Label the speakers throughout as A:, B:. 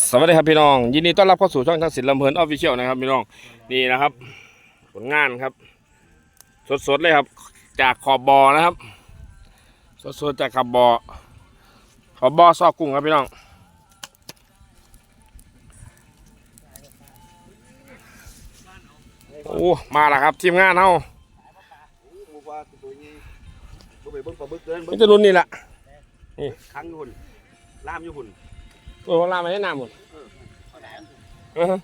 A: สวัสดีครับพี่น้องยินดีต้อนรับเข้าสู่ช่องทางศิลป์ลำเพลินออฟฟิเชียลนะครับพี่น้องนี่นะครับ ผลงานครับ สดๆเลยครับ จากขอบบอนะครับ สดๆจากขอบบอขอบบอซอกกุ้งครับพี่น้องโอ้มาแล้วครับทีมงานเฮา
B: บ่ว่าตัวนี้บ่ไปเบิ่งปลาบึกเกิน
A: ไม่
B: เบิ่ง
A: จะรุ่นนี่แหละ
B: ครั้งอยู่หุ่นล่ามอยู่หุ่น
A: โอ้ลามาให้น้ำหมดเออ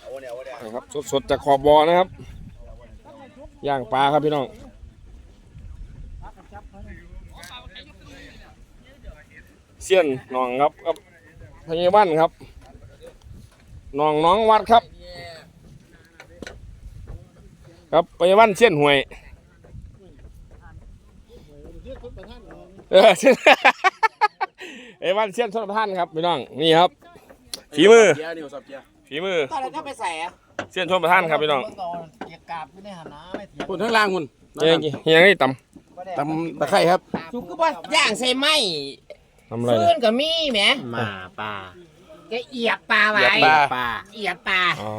B: เอาเนี่ยเอาเนี่ย
A: นะครับสดๆจากขอบบอนะครับ ย่างปลาครับพี่น้องเสี้ยนหนองครับครับพญาบ้านครับหนองน้องวัดครับ ครับพญาบ้านเสี้ยนหวย เออเสี้ยนพญาบ้านเสี้ยนชนประทานครับพี่น้องนี่ครับฝีมือ
B: เกียร์นี่สับเกียร์
A: ฝีมือ
C: ตอนนั้นถ้าไปใส่อะ
A: เสี้ยนชนประทานครับพี่น้อง
C: เกียร์กาบไม่ได้หันหน้าไม่เถียง
B: คนข้างล่างหุ่น
A: เฮียงเฮียงนี่ต
B: ตำตะไคร้ครับ
C: จุกก็ว่ย่างใส่ไมำ
A: ทำอะไร
C: ฟื
A: เนี่ย
C: นก็มีแหม
B: มาปลา
C: แกเอียบปลาไว้
B: เอียบปลา
C: ปลาเอียบปลา
A: อ๋อ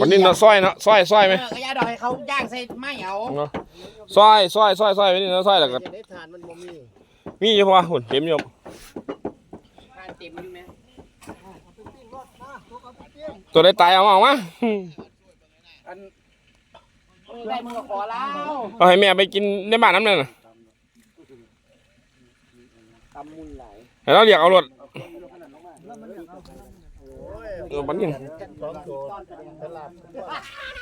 A: วันนี้เนาะซอยเนาะซอยซอยไหม
C: เออก็อย่าดอกให้เขาย่างใส่ไหมเอา
A: เนาะซอยซอยซอยซอยวันนี้เนาะซอยแล้วก็
C: จะได้ทานมันบ่มี
A: มีอยู่พอหุ่นเต็มอยู่
C: ทานเต็มอยู่ไหม
A: ตัวได้ตายเอามาออกมา
B: อัน
C: มือได้มือก็ขอแล้ว
A: เอาให้แม่ไปกินในบ้านน้ำนั่นน่ะ
C: ตำมุนไหล
A: ให้เราเรียกเอารถเออบันนี้
C: สอง ตัวตลาด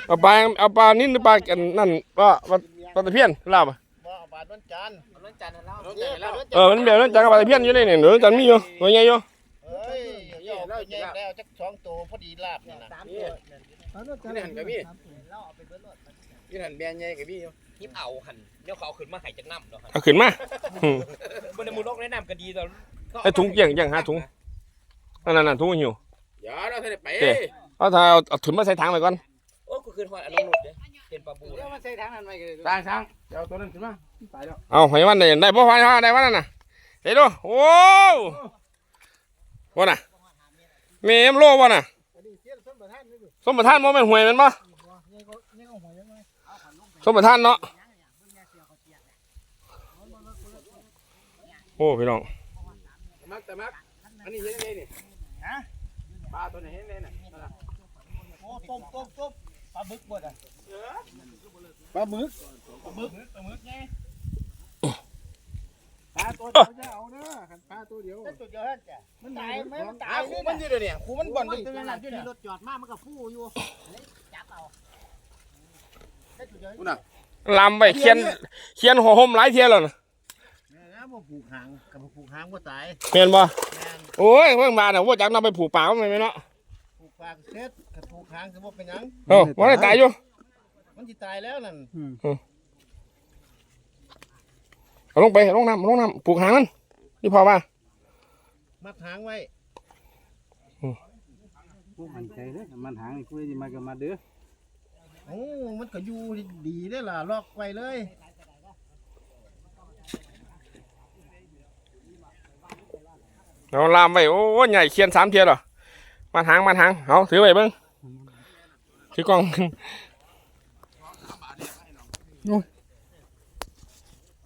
A: เอาปลาเอาปลานิ่นหรือปลากันนั่นก็ปลาปลาตะเพียนลาบอะ
C: บ่บาทวันจันทร์วันจันทร์แล้ว
A: เออมันแบบนั้นจังกับปลาตะเพียนอยู่ในนี่เดี๋ยวจันมีอยู่ตัวใหญ่อยู่
C: เฮ้ยเดี๋ยวเราแยกแล้วจักสองตัวพอดีลาบนี่นะ
B: นี่หันกับพี่นี่หันแบนใหญ่กับพี่
D: ทิปเอาหันเดี๋ยวเขาเอาขึ้นมาใหายจากน้ำเนาะ
A: เอาขึ้นมาอืม
D: บนในมูลโลกแนะนำกันดีแต่
A: ไอ้ถุงเกี่ยงเกี่ยงหาถุงนั่นนั่นนั่นถุงหิว
B: อย่าเราท่านได้ไป
A: เอาถ้าเอาเอาถุงมาใส่ถังไปก่อน
D: โอ้กูขึ้นหอดอันนั้นหลุดเลยเห็นปลาบู
C: เดี๋ยวมันใส่ทางนั้นไปกันเลย
B: ตางช้างเดี๋ยวตัวนั้นขึ้นมาตายแล้ว
A: เอาให้มันได้ได้บ่พอได้วันนั้นน่ะเห็นดูโอ้ว่าน่ะแม่มโลว่าน่ะสมประทานบ่แม่นหวยแม่นบ่สมประทานเนาะโอ้พี่น้อง
B: มักแต่มักอันนี้เห็นไงนี่ฮะ ปลาตัวไหนเห็นไงน่ะ
C: โอ้ต้มต้มต้มปลาบึกบ่อะ
B: ปลาหมึก
C: ปลาบึกปลาบึกไง
B: ปลาตัวเดียวจะเอานะขันปลาตัวเดียว
C: จุดเดียวนั่นจ้ะมันตายไหมมันตา
B: ตาย
C: ย
B: คู่มันอยู่เดี๋ยวนี้คู่มันบ่อน
C: มั
B: เป็นน
C: ตั
B: ตัวว
C: นั้
B: นั้นน
C: อยู่
B: อยู่
C: ใน
B: นี่
C: รถจอดมามันก็ฟู่อยู่จับเอาได้จุดเดียว
B: คุณน่ะ
A: ลำไปเขียนเขียนหัวห่มหลายเที่ยแล้วน่ะ
C: นะบ่ผูกหางกับผูกหางบ่ตาย
A: แม่นบ่
C: แม่น
A: โอ้ยเพิ่งมาน่ะว่าจักนำไปผูกปากมันไหมเนาะ
C: ผูกปากเสร็จกับผูกหางสิบ่เป็นหยัง
A: เอ้าบ่ได้ตายอยู่
C: มันสิตายแล้วนั่น
A: เอาลงไปเอาลงน้ำเอาลงน้ำผูกหางมันนี่พอป่ะ
C: มัดหางไว้
E: ผู้มันใจเด้อมันหางคุยมากับมาเด้อ
C: โอ้มันก็อยู่ดีเด้อล่ะล็อกไว้เลย
A: เอาลามไปโอ้ยใหญ่เขียนสามเทียเหรอมาหางมาหางเอาถือไปเบิ้งถือกล้อง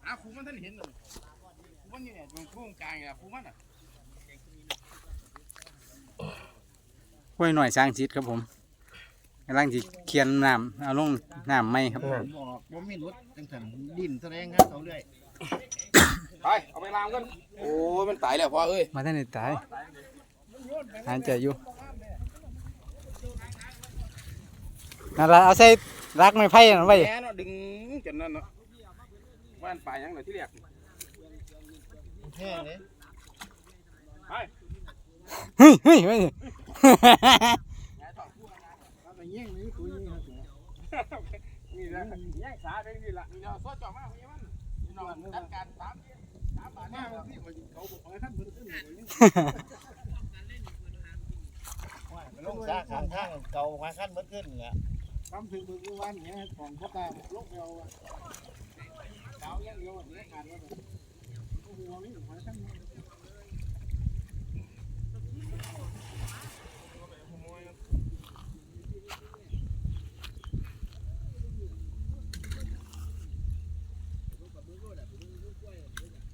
B: อะคู่มันท่านเห็นเลยคู่มันอยู่เนี่ยตรงคู่กลางอะคู่มันอะ
E: ห้วยหน่อยสร้างจิตครับผมกำลังจะเขียนน้ำเอาลงน้ำไหมครับ
C: บอกบ่มีรถจังซั่นดิ้นแสดงครับเขาเรื่อย
A: ไป เอาไปลามกัน
B: โอ้ยมันตายแล้วพ่อเอ้ย
E: มาท่านได้ตายหายใจอยู่นั่นละเอาใส่รักไม้ไผ่นั่นไว้
B: แหเนาะดึงจนนั่นเนาะว่านปลายยังเลยที่เรียก
C: แห้งเลย
E: เฮ้ยเฮ้ยเฮ้ย
B: นี่แหละแย่งสาเป็นนี่ละนี่เราซอจ่อมากพี่มันนี่นอนจัดการสามสามบาทมากพี่เขาบอกให้ท่านเพิ่นขึ้น
C: ลงซาข้างทางเก่ามาขั้นเบิดขึ้นแหละ
B: ทำถึงมือวันเนี่ยของพ่อตาลกเอาเก่าอย่างเดียวเนี่ยขาดแล้ว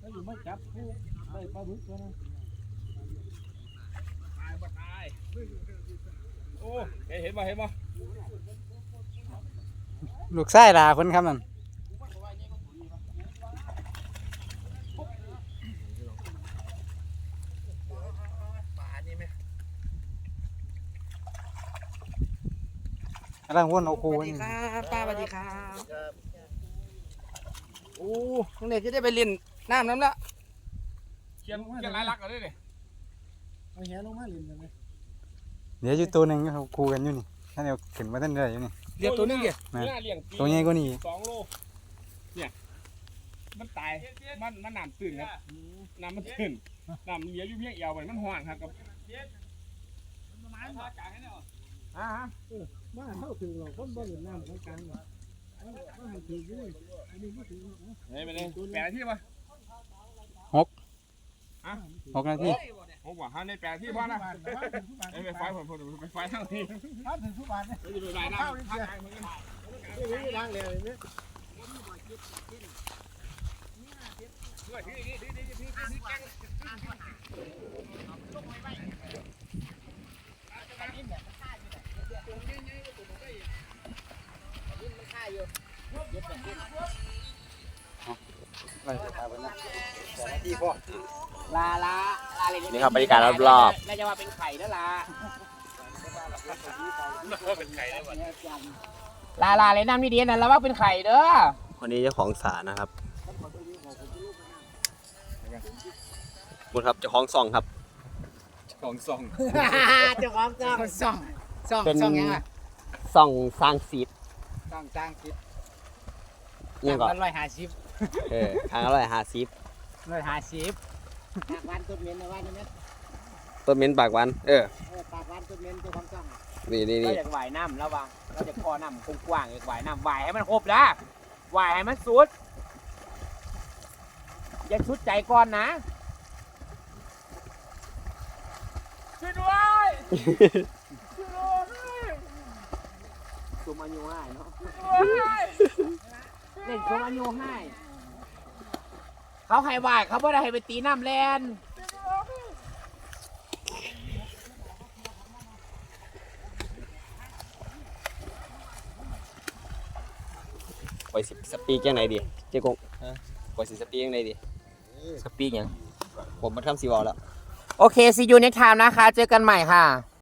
B: แล้วอยู่ไม่ จับผู้ได้ปลาบึกตัวนั้น
A: ตายบ่ตาย โอ้เห็นเห็นบ่เห็นบ่
E: ลูกไส้ลาคนครับนั่น
D: ปลานี่ไหม
E: กำลังวนเอาคู
C: สวัส
E: นี่
C: ดีครับป้าสวัสดีครับโอ้ลุงเด็กจะได้ไปเล่นน้ำน้ำละ
A: เขียนเขียนลายลักษณ์เอาด้วยดิ
B: เอาแหลงมาเล่นกันไหม
E: เดี๋ยวอยู่ตัวหนึ่งเขาคูกันอยู่นี่ท่านเดียวขึ้นมาท่านเดียวอยู่นี่
C: เรียกตัวนึงเดียว
E: แม่
A: น่าเลี้ยงปี
E: ตัวใหญ่กว่านี้
A: สองโลเนี่ยมันตายมันมันน้ำตื่นครับน้ำมันตื่นน้ำเหลียวอยู่เพียงเอวมันมันห่อนครับกับอ่าฮะ
B: มาเข้าถึงเราคนบ่เล่นน้ำกลางๆมาให้ถือด้วยอันนี้บ่ถือเนาะ
A: เฮ้ยไปเลยแปดนาที่ป่ะ
E: หก นาที
A: ผมบอกให้ในแปดนาที่พ่อนะ
B: บาทบาทถึงทุกบาท
A: ไอ้ไปไฟผมผมไปไฟทั้งที
B: บาทถึงทุกบาทเนี่ย
A: จะไปไล่น้ำข้างทางเหมือนกัน
B: นี่ล้างแล้วเนี่ย
C: ลาลาลาเลย
D: นี่ครับบรรยากาศรอบ
C: น่าจะว่าเป็นไข่แล้วล่ะลาลาเลยน้ำนี่ดีนะแล้วว่าเป็นไข่เด้อ
D: ๆวันนี้เจ้าของสานะครับคุณครับเจ้าของซองครับ
A: ของสอง
C: เจ้าของซ่องซ่องซ่อง
D: เป็น
C: ซ่องยังไง
D: ซองสร้างซีด
C: ซ่องจ้างคิด
D: ยังก่อน
C: ร้อยห้าสิบ
D: เออทางอร่อยหาซีฟ
C: ร้อยห้าสิบ ปากวันต้นเมนนะว่านี่นะ
D: ต้นเม้นปากหวันเออ
C: เออปากวันต้นเมนเจ้าของซ่อง
D: นี่นี่
C: เรา
D: นี่
C: อยากว่ายน้ำระวังเราจะคอน้ำกว้างๆอยากว่ายน้ำว่ายให้มันครบนะว่ายให้มันสุดอย่าชุดใจก่อนนะช่วยด้วยช่วยด้วยคุมอายุให้เนาะเล่นคุมอายุให้ เขาให้ว่ายเขาไม่ได้ให้ไปตีน้ำแลน
D: ปล่อยสิสปีกยังไงดีเจ๊กงปล่อยสิสปีกยังไงดี
C: สปีกยัง
D: ผมมาทำซีวอลแล้ว
C: โอเค see you next time นะคะ เจอกันใหม่ค่ะ